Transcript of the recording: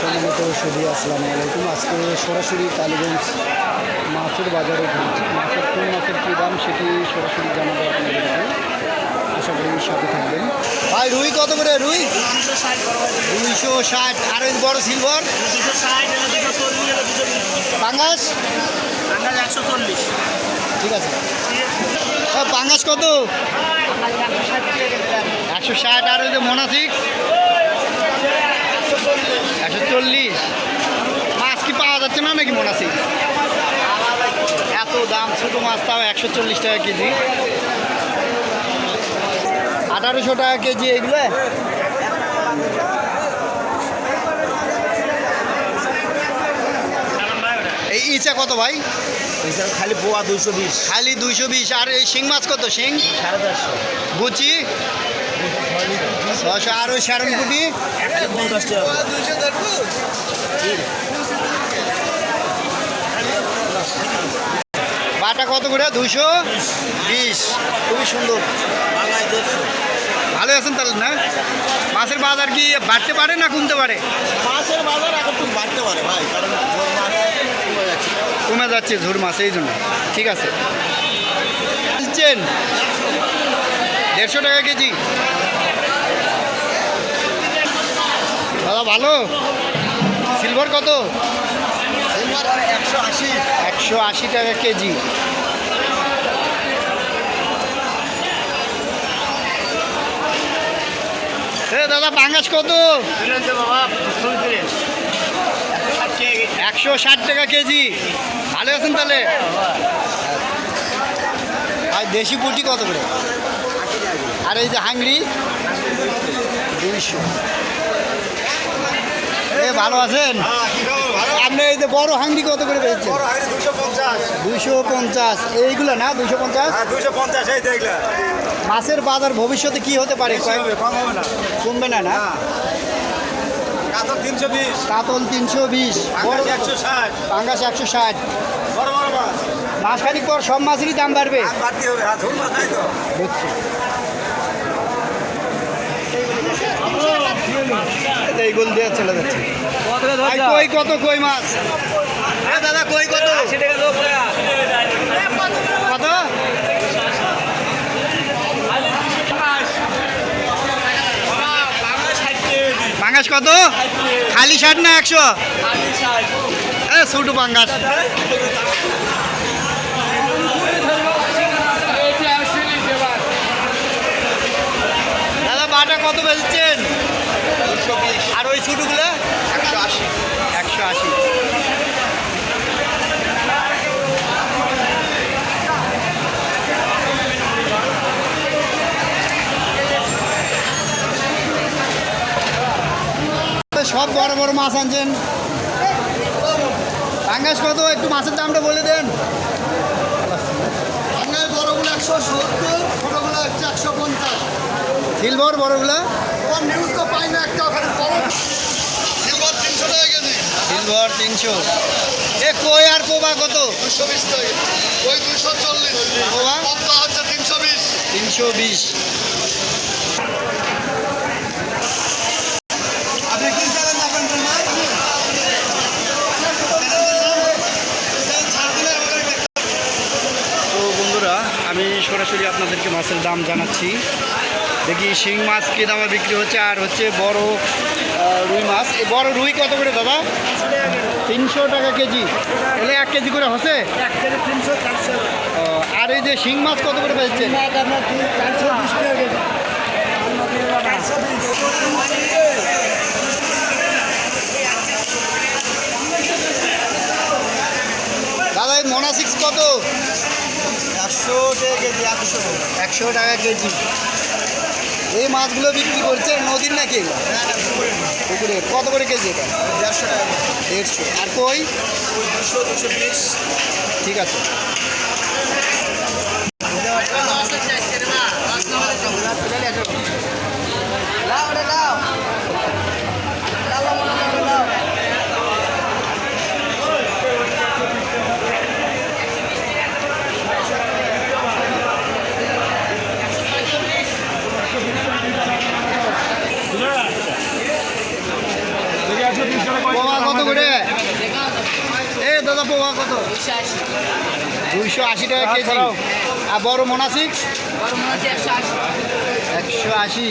সম্মানিত সুধী আসসালামু আলাইকুম। আজকে সরাসরি কালীগঞ্জ মাছের বাজারে মাছের কোন মাছের কী দাম সেটি সরাসরি জানাব আপনাদেরকে আশা করি সাথে থাকবেন। ভাই, রুই কত করে? রুই? দুইশো ষাট। আর বড় সিলভার পাঙ্গাস? একশো চল্লিশ ঠিক আছে। পাঙ্গাস কত? একশো ষাট। আর ওই যে মোনা একশো চল্লিশ। মাছ কি পাওয়া যাচ্ছে না নাকি মোনা সিক্স এত দাম ছোটো মাছ তাও একশো চল্লিশ টাকা কেজি। আঠারোশো টাকা কেজি এগুলো এই ইচা কত ভাই? খালি পোয়া দুইশো বিশ। খালি দুইশো বিশ। আর এই শিং মাছ কত? শিং? সাড়ে চারশো। গুচি? ছশো আর ওই শ্যারনকুটি পঞ্চাশ টাকা। বাটা কত করে? দুইশো? বিশ। খুবই সুন্দর। ভালো আছেন তাহলে না? মাছের বাজার কি বাড়তে পারে না কমতে পারে? মাছের বাজার এখন একটু বাড়তে পারে ভাই কারণ কমে যাচ্ছে। ঝুর মাছ এই জন্য। ঠিক আছে। দেড়শো টাকা কেজি। দাদা ভালো? সিলভার কত? একশো আশি টাকা কেজি। দাদা, পাঙ্গাস কত? একশো ষাট টাকা কেজি। ভালো আছেন তাহলে? আর দেশি পুটি কত করে? আর এই যে হাংরি? দুইশো। এ, ভালো আছেন? আপনি এই যে বড় হাংরি কত করে পেয়েছেন দুইশো পঞ্চাশ। এইগুলো না দুইশো পঞ্চাশ? হ্যাঁ দুশো পঞ্চাশ এই দেখলে মাছের বাজার ভবিষ্যতে কি হতে পারে? কমবে না না? বিশ। কাতল তিনশো বিশ। পাঙ্গাস একশো ষাট। মাছ। মাসখানিক পর সব মাছেরই দাম বাড়বে। আর তো বুঝছি এইগুলো দিয়ে চলে যাচ্ছে। কই কত কই মাছ? হ্যাঁ দাদা কই কত? কত? পাঙ্গাস কত? খালি ষাট না একশো? হ্যাঁ ছোটো পাঙ্গাস দাদা বাটা কত আর ওই ছোটোগুলো? একশো আশি। একশো আশি। সব বড় বড় মাছ আনছেন। পাঙ্গাস কত? একটু মাছের দামটা বলে দেন। বড়গুলো একশো সত্তর ছোটোগুলো হচ্ছে একশো পঞ্চাশ। সিলভার বড়গুলা? নিউজ তো পাই না একটা সিলভার তিনশো টাকা কেজি। সিলভার তিনশো। এ কই আর কোবা কত? দুশো বিশ টাকা ওই দুশো চল্লিশ। কোবা পদ্মা হচ্ছে তিনশো বিশ। বিশ। সরাসরি আপনাদেরকে মাছের দাম জানাচ্ছি। দেখি শিং মাছ কী দামে বিক্রি হচ্ছে আর হচ্ছে বড় রুই মাছ। এই বড় রুই কত করে দাদা? তিনশো টাকা কেজি। এলে এক কেজি করে হসে আর এই যে শিং মাছ কত করে কেজি। দাদা এই মোনা সিক্স কত? একশো টাকা কেজি একশো টাকা কেজি। এই মাছগুলো বিক্রি করছে নদীর নাকি? পুকুরে। কত করে কেজি এটা? দেড়শো টাকা। দেড়শো। আর কই? দুশো দুশো ঠিক আছে। পোয়া কত? দুইশো আশি টাকা কেজি। আর বড় মোনাসিক? একশো আশি।